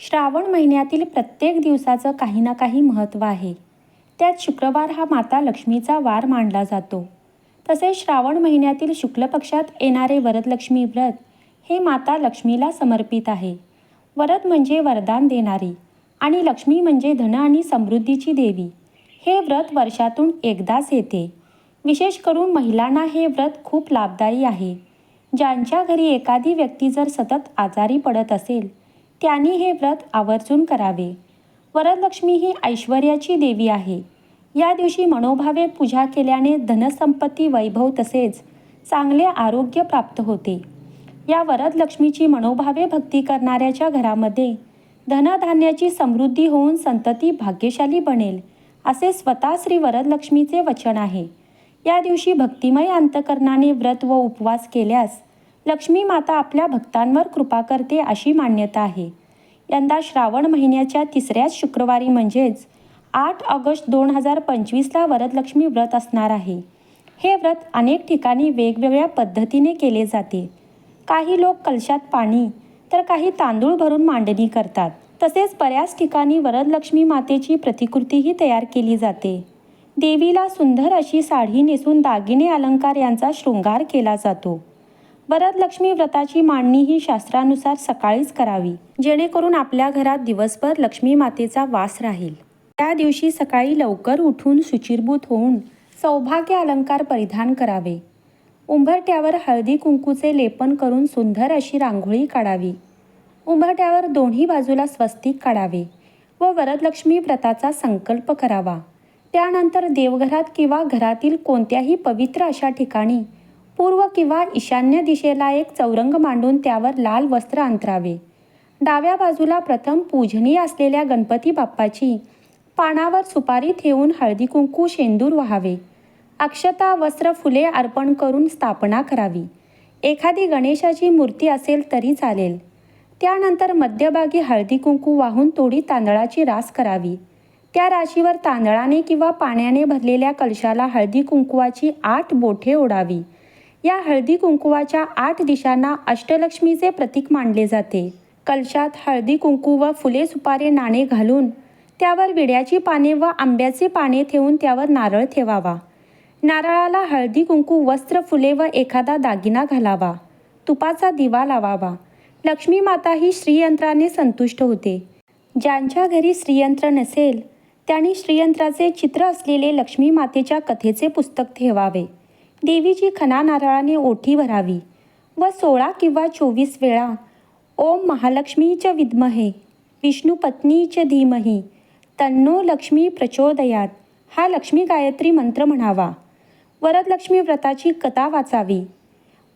श्रावण महिन्यातील प्रत्येक दिवसाचं काही ना काही महत्त्व आहे. त्यात शुक्रवार हा माता लक्ष्मीचा वार मानला जातो. तसेच श्रावण महिन्यातील शुक्ल पक्षात येणारे वरदलक्ष्मी व्रत हे माता लक्ष्मीला समर्पित आहे. वरद म्हणजे वरदान देणारी आणि लक्ष्मी म्हणजे धन आणि समृद्धीची देवी. हे व्रत वर्षातून एकदाच येते. विशेष करून महिलांना हे व्रत खूप लाभदायी आहे. ज्यांच्या घरी एखादी व्यक्ती जर सतत आजारी पडत असेल त्यांनी हे व्रत आवर्जून करावे. वरदलक्ष्मी ही ऐश्वर्याची देवी आहे. या दिवशी मनोभावे पूजा केल्याने धनसंपत्ती वैभव तसेच चांगले आरोग्य प्राप्त होते. या वरदलक्ष्मीची मनोभावे भक्ती करणाऱ्याच्या घरामध्ये धनधान्याची समृद्धी होऊन संतती भाग्यशाली बनेल असे स्वतः श्री वरदलक्ष्मीचे वचन आहे. या दिवशी भक्तिमय अंतकरणाने व्रत व उपवास केल्यास लक्ष्मी माता आपल्या भक्तांवर कृपा करते अशी मान्यता आहे. यंदा श्रावण महिन्याच्या तिसऱ्याच शुक्रवारी म्हणजेच आठ ऑगस्ट दोन हजार पंचवीसला वरदलक्ष्मी व्रत असणार आहे. हे व्रत अनेक ठिकाणी वेगवेगळ्या पद्धतीने केले जाते. काही लोक कलशात पाणी तर काही तांदूळ भरून मांडणी करतात. तसेच बऱ्याच ठिकाणी वरदलक्ष्मी मातेची प्रतिकृतीही तयार केली जाते. देवीला सुंदर अशी साडी नेसून दागिने अलंकार यांचा शृंगार केला जातो. वरदलक्ष्मी व्रताची मांडणी ही शास्त्रानुसार सकाळीच करावी जेणेकरून आपल्या घरात दिवसभर लक्ष्मी मातेचा वास राहील. त्या दिवशी सकाळी लवकर उठून सुचिरभूत होऊन सौभाग्य अलंकार परिधान करावे. उंबरट्यावर हळदी कुंकूचे लेपन करून सुंदर अशी रांगोळी काढावी. उंबरट्यावर दोन्ही बाजूला स्वस्तिक काढावे व वरदलक्ष्मी व्रताचा संकल्प करावा. त्यानंतर देवघरात किंवा घरातील कोणत्याही पवित्र अशा ठिकाणी पूर्व किंवा ईशान्य दिशेला एक चौरंग मांडून त्यावर लाल वस्त्र अंतरावे. डाव्या बाजूला प्रथम पूजनी असलेल्या गणपती बाप्पाची पानावर सुपारी ठेवून हळदी कुंकू शेंदूर व्हावे. अक्षता वस्त्र फुले अर्पण करून स्थापना करावी. एखादी गणेशाची मूर्ती असेल तरी चालेल. त्यानंतर मध्यभागी हळदी कुंकू वाहून थोडी तांदळाची रास करावी. त्या राशीवर तांदळाने किंवा पाण्याने भरलेल्या कलशाला हळदी कुंकुवाची आठ बोठे ओढावी. या हळदी कुंकुवाच्या आठ दिशांना अष्टलक्ष्मीचे प्रतीक मानले जाते. कलशात हळदी कुंकू व फुले सुपारे नाणे घालून त्यावर विड्याची पाने व आंब्याची पाने ठेवून त्यावर नारळ ठेवावा. नारळाला हळदी कुंकू वस्त्र फुले व एखादा दागिना घालावा. तुपाचा दिवा लावावा. लक्ष्मी माता ही श्रीयंत्राने संतुष्ट होते. ज्यांच्या घरी श्रीयंत्र नसेल त्यांनी श्रीयंत्राचे चित्र असलेले लक्ष्मी मातेच्या कथेचे पुस्तक ठेवावे. देवीची खना नारळाने ओठी भरावी व सोळा किंवा चोवीस वेळा ओम महालक्ष्मीच विद्महे विष्णुपत्नीच धीमही तन्नो लक्ष्मी प्रचोदयात हा लक्ष्मी गायत्री मंत्र म्हणावा. वरदलक्ष्मी व्रताची कथा वाचावी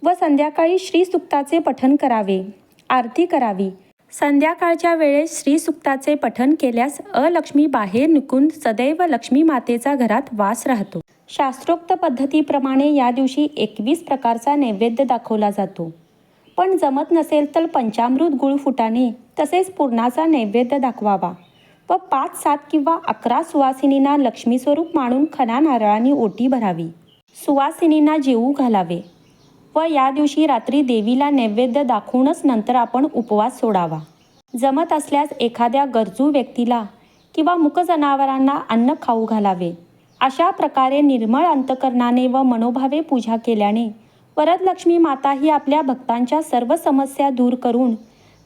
व संध्याकाळी श्रीसुक्ताचे पठन करावे आरती करावी संध्याकाळच्या वेळेस श्रीसुक्ताचे पठन केल्यास अलक्ष्मी बाहेर निघून सदैव लक्ष्मी मातेचा घरात वास राहतो. शास्त्रोक्त पद्धतीप्रमाणे या दिवशी एकवीस प्रकारचा नैवेद्य दाखवला जातो. पण जमत नसेल तर पंचामृत गुळ फुटाने तसेच पूर्णाचा नैवेद्य दाखवावा व पाच सात किंवा अकरा सुवासिनींना लक्ष्मीस्वरूप मानून खना नारळाने ओटी भरावी. सुवासिनींना जेवू घालावे. व या दिवशी रात्री देवीला नैवेद्य दाखवूनच नंतर आपण उपवास सोडावा. जमत असल्यास एखाद्या गरजू व्यक्तीला किंवा मुक जनावरांना अन्न खाऊ घालावे. अशा प्रकारे निर्मळ अंतकरणाने व मनोभावे पूजा केल्याने वरदलक्ष्मी माता ही आपल्या भक्तांच्या सर्व समस्या दूर करून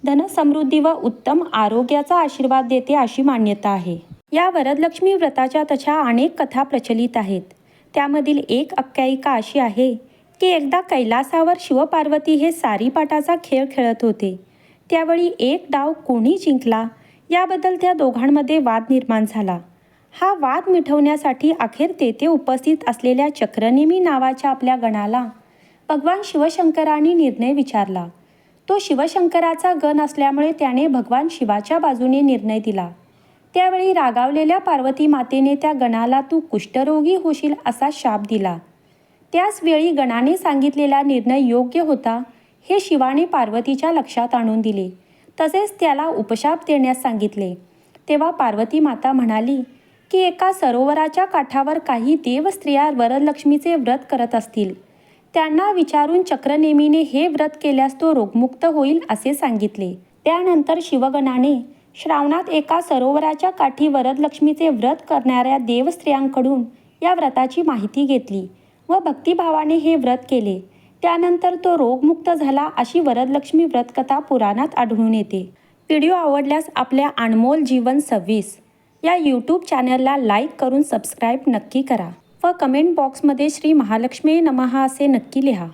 धनसमृद्धी व उत्तम आरोग्याचा आशीर्वाद देते अशी मान्यता आहे. या वरदलक्ष्मी व्रताच्या तशा अनेक कथा प्रचलित आहेत. त्यामधील एक आख्यायिका अशी आहे की एकदा कैलासावर शिवपार्वती हे सारीपाटाचा खेळ खेळत होते. त्यावेळी एक डाव कोणी जिंकला? याबद्दल त्या दोघांमध्ये वाद निर्माण झाला. हा वाद मिटवण्यासाठी अखेर तेथे उपस्थित असलेल्या चक्रनेमी नावाच्या आपल्या गणाला भगवान शिवशंकरांनी निर्णय विचारला. तो शिवशंकराचा गण असल्यामुळे त्याने भगवान शिवाच्या बाजूने निर्णय दिला. त्यावेळी रागावलेल्या पार्वती मातेने त्या गणाला तू कुष्ठरोगी होशील असा शाप दिला. त्याच वेळी गणाने सांगितलेला निर्णय योग्य होता हे शिवाने पार्वतीच्या लक्षात आणून दिले. तसेच त्याला उपशाप देण्यास सांगितले. तेव्हा पार्वती माता म्हणाली की एका सरोवराच्या काठावर काही देवस्त्रिया वरलक्ष्मीचे व्रत करत असतील. त्यांना विचारून चक्रनेमीने हे व्रत केल्यास तो रोगमुक्त होईल असे सांगितले. त्यानंतर शिवगणाने श्रावणात एका सरोवराच्या काठी वरदलक्ष्मीचे व्रत करणाऱ्या देवस्त्रियांकडून या व्रताची माहिती घेतली. व भक्तिभावाने हे व्रत केले. त्यानंतर तो रोगमुक्त झाला अशी वरदलक्ष्मी व्रतकथा पुराणात आढळून येते. व्हिडिओ आवडल्यास आपल्या अनमोल जीवन सव्वीस या यूट्यूब चॅनलला लाईक करून सबस्क्राईब नक्की करा व कमेंट बॉक्समध्ये श्री महालक्ष्मी नमहा असे नक्की लिहा.